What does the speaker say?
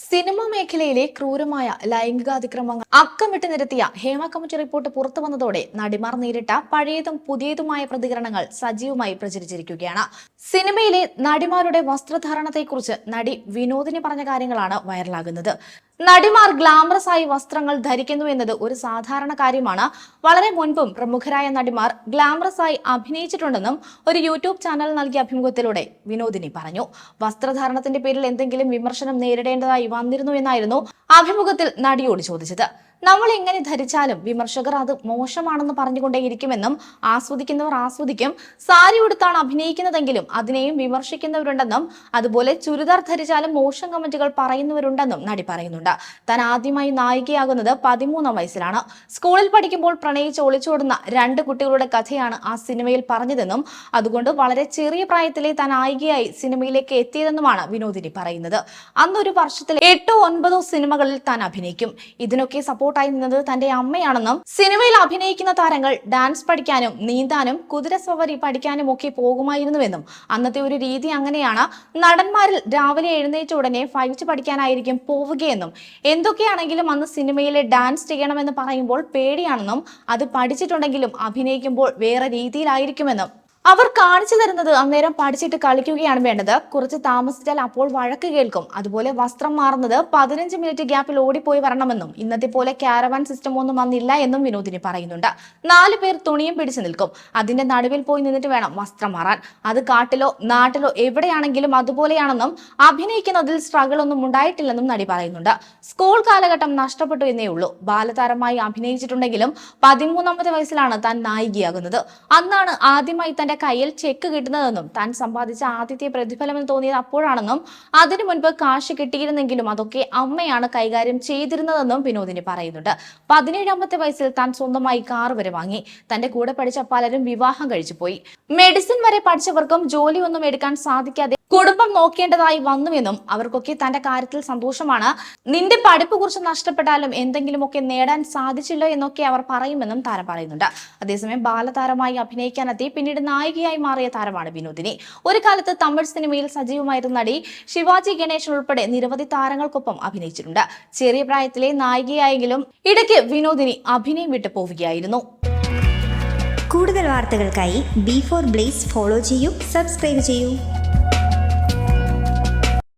Cinema മേഖലയിലെ ക്രൂരമായ ലൈംഗികാതിക്രമങ്ങൾ അക്കമിട്ട് നിരത്തിയ ഹേമ കമ്മിറ്റി റിപ്പോർട്ട് പുറത്തു വന്നതോടെ നടിമാർ നേരിട്ട പഴയതും പുതിയതുമായ പ്രതികരണങ്ങൾ സജീവമായി പ്രചരിച്ചിരിക്കുകയാണ്. സിനിമയിലെ നടിമാരുടെ വസ്ത്രധാരണത്തെക്കുറിച്ച് നടി വിനോദിനി പറഞ്ഞ കാര്യങ്ങളാണ് വൈറലാകുന്നത്. നടിമാർ ഗ്ലാമറസ് ആയി വസ്ത്രങ്ങൾ ധരിക്കുന്നു എന്നത് ഒരു സാധാരണ കാര്യമാണ്. വളരെ മുൻപും പ്രമുഖരായ നടിമാർ ഗ്ലാമറസ് ആയി അഭിനയിച്ചിട്ടുണ്ടെന്നും ഒരു യൂട്യൂബ് ചാനൽ നൽകിയ അഭിമുഖത്തിലൂടെ വിനോദിനി പറഞ്ഞു. വസ്ത്രധാരണത്തിന്റെ പേരിൽ എന്തെങ്കിലും വിമർശനം നേരിടേണ്ടതായി വന്നിരുന്നു എന്നായിരുന്നു അഭിമുഖത്തിൽ നടിയോട് ചോദിച്ചത്. നമ്മൾ എങ്ങനെ ധരിച്ചാലും വിമർശകർ അത് മോശമാണെന്ന് പറഞ്ഞുകൊണ്ടേയിരിക്കുമെന്നും ആസ്വദിക്കുന്നവർ ആസ്വദിക്കും. സാരി ഉടുത്താണ് അഭിനയിക്കുന്നതെങ്കിലും അതിനെയും വിമർശിക്കുന്നവരുണ്ടെന്നും അതുപോലെ ചുരിദാർ ധരിച്ചാലും മോശം കമന്റുകൾ പറയുന്നവരുണ്ടെന്നും നടി പറയുന്നുണ്ട്. താൻ ആദ്യമായി നായികയാകുന്നത് പതിമൂന്നാം വയസ്സിലാണ്. സ്കൂളിൽ പഠിക്കുമ്പോൾ പ്രണയിച്ച് ഒളിച്ചോടുന്ന രണ്ട് കുട്ടികളുടെ കഥയാണ് ആ സിനിമയിൽ പറഞ്ഞതെന്നും അതുകൊണ്ട് വളരെ ചെറിയ പ്രായത്തിലെ താൻ നായികയായി സിനിമയിലേക്ക് എത്തിയതെന്നുമാണ് വിനോദിനി പറയുന്നത്. അന്നൊരു വർഷത്തിൽ എട്ടോ ഒൻപതോ സിനിമകളിൽ താൻ അഭിനയിക്കും. ഇതിനൊക്കെ സപ്പോർട്ടായി നിന്നത് തന്റെ അമ്മയാണെന്നും സിനിമയിൽ അഭിനയിക്കുന്ന താരങ്ങൾ ഡാൻസ് പഠിക്കാനും നീന്താനും കുതിര കുതിരസവാരി പഠിക്കാനും ഒക്കെ പോകുമായിരുന്നുവെന്നും അന്നത്തെ ഒരു രീതി അങ്ങനെയാണ്. നടന്മാരിൽ രാവിലെ എഴുന്നേറ്റ ഉടനെ ഫൈറ്റ് പഠിക്കാനായിരിക്കും പോവുകയെന്നും എന്തൊക്കെയാണെങ്കിലും അന്ന് സിനിമയിലെ ഡാൻസ് ചെയ്യണമെന്ന് പറയുമ്പോൾ പേടിയാണെന്നും അത് പഠിച്ചിട്ടുണ്ടെങ്കിലും അഭിനയിക്കുമ്പോൾ വേറെ രീതിയിലായിരിക്കുമെന്നും അവർ കാണിച്ചു തരുന്നത് അന്നേരം പഠിച്ചിട്ട് കളിക്കുകയാണ് വേണ്ടത്. കുറച്ച് താമസിച്ചാൽ അപ്പോൾ വഴക്ക് കേൾക്കും. അതുപോലെ വസ്ത്രം മാറുന്നത് പതിനഞ്ച് മിനിറ്റ് ഗ്യാപ്പിൽ ഓടിപ്പോയി വരണമെന്നും ഇന്നത്തെ പോലെ ക്യാരവാൻ സിസ്റ്റം ഒന്നും വന്നില്ല എന്നും വിനോദിനി പറയുന്നുണ്ട്. നാല് പേർ തുണിയും പിടിച്ചു നിൽക്കും. അതിന്റെ നടുവിൽ പോയി നിന്നിട്ട് വേണം വസ്ത്രം മാറാൻ. അത് കാട്ടിലോ നാട്ടിലോ എവിടെയാണെങ്കിലും അതുപോലെയാണെന്നും അഭിനയിക്കുന്നതിൽ സ്ട്രഗിൾ ഒന്നും ഉണ്ടായിട്ടില്ലെന്നും നടി പറയുന്നുണ്ട്. സ്കൂൾ കാലഘട്ടം നഷ്ടപ്പെട്ടു എന്നേ ഉള്ളൂ. ബാലതാരമായി അഭിനയിച്ചിട്ടുണ്ടെങ്കിലും പതിമൂന്നാമത്തെ വയസ്സിലാണ് താൻ നായികയാകുന്നത്. അന്നാണ് ആദ്യമായി തന്റെ കയ്യിൽ ചെക്ക് കിട്ടുന്നതെന്നും താൻ സമ്പാദിച്ച ആദ്യത്തെ പ്രതിഫലമെന്ന് തോന്നിയത് അപ്പോഴാണെന്നും അതിനു മുൻപ് കാശ് കിട്ടിയിരുന്നെങ്കിലും അതൊക്കെ അമ്മയാണ് കൈകാര്യം ചെയ്തിരുന്നതെന്നും വിനോദിനി പറയുന്നുണ്ട്. പതിനേഴാമത്തെ വയസ്സിൽ താൻ സ്വന്തമായി കാർ വരെ വാങ്ങി. തന്റെ കൂടെ പഠിച്ച പലരും വിവാഹം കഴിച്ചു പോയി. മെഡിസിൻ വരെ പഠിച്ചവർക്കും ജോലി ഒന്നും എടുക്കാൻ സാധിക്കാതെ കുടുംബം നോക്കേണ്ടതായി വന്നുവെന്നും അവർക്കൊക്കെ തന്റെ കാര്യത്തിൽ സന്തോഷമാണ്. നിന്റെ പഠിപ്പ് കുറിച്ച് നഷ്ടപ്പെട്ടാലും എന്തെങ്കിലുമൊക്കെ നേടാൻ സാധിച്ചില്ലോ എന്നൊക്കെ അവർ പറയുമെന്നും താരം പറയുന്നുണ്ട്. അതേസമയം ബാലതാരമായി അഭിനയിക്കാനെത്തി പിന്നീട് നായികയായി മാറിയ താരമാണ് വിനോദിനി. ഒരു കാലത്ത് തമിഴ് സിനിമയിൽ സജീവമായിരുന്ന നടി ശിവാജി ഗണേശൻ ഉൾപ്പെടെ നിരവധി താരങ്ങൾക്കൊപ്പം അഭിനയിച്ചിട്ടുണ്ട്. ചെറിയ പ്രായത്തിലെ നായികയായെങ്കിലും ഇടയ്ക്ക് വിനോദിനി അഭിനയം വിട്ടു പോവുകയായിരുന്നു. കൂടുതൽ വാർത്തകൾക്കായി ബി ഫോർ ബ്ലേസ് ഫോളോ ചെയ്യൂ സബ്സ്ക്രൈബ് ചെയ്യൂ.